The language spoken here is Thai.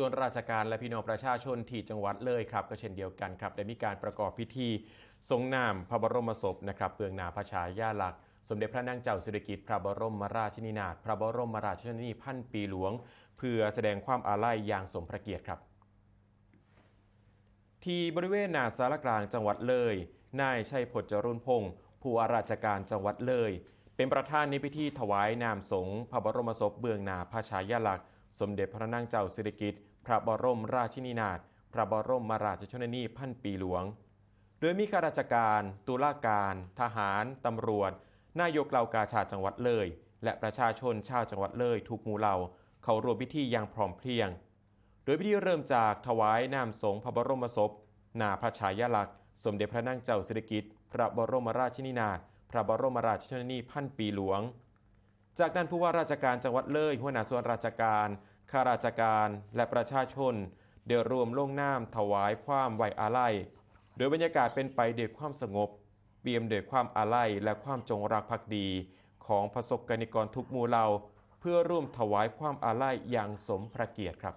ส่วนราชการและพี่น้องประชาชนที่จังหวัดเลยครับ ก็เช่นเดียวกันครับได้มีการประกอบพิธีทรงนามพระบรมศพนะครับเปลืองนาพระชายาลักษณ์สมเด็จพระนางเจ้าสิริกิติ์พระบรมราชินีนาถพระบรมราชชนนีพันปีหลวง เพื่อแสดงความอาลัยอย่างสมพระเกียรติครับ ที่บริเวณนาสารกลางจังหวัดเลยนายชัยพจน์จรุนพงศ์ผู้ว่าราชการจังหวัดเลย เป็นประธานในพิธีถวายนามสงฆ์พระบรมศพเบื้องหน้าพระชายาลักษณ์ สมเด็จพระนางเจ้าสิริกิติ์พระบรมราชินีนาถพระบรมราชชนนีพันปีหลวง โดยมีข้าราชการ ตุลาการ ทหาร ตำรวจ นายกเหล่ากาชาจังหวัดเลย และประชาชนชาวจังหวัดเลยทุกหมู่เหล่าเขาร่วมพิธีอย่างพร้อมเพรียง โดยพิธีเริ่มจากถวายนามสงฆ์พระบรมศพหน้าพระชายาลักษณ์ สมเด็จพระนางเจ้าสิริกิติ์พระบรมราชินีนาถพระบรมราชชนนีพันปีหลวง จากนั้นผู้ว่าราชการจังหวัดเลยหัวหน้าส่วนราชการ ข้าราชการและประชาชน เดี๋ยวรวมลงน้ำถวายความไว้อาลัย โดยบรรยากาศเป็นไปด้วยความสงบ เปี่ยมด้วยความอาลัยและความจงรักภักดี ของประสบกนิกรทุกหมู่เหล่าเพื่อร่วมถวายความอาลัยอย่างสมพระเกียรติครับ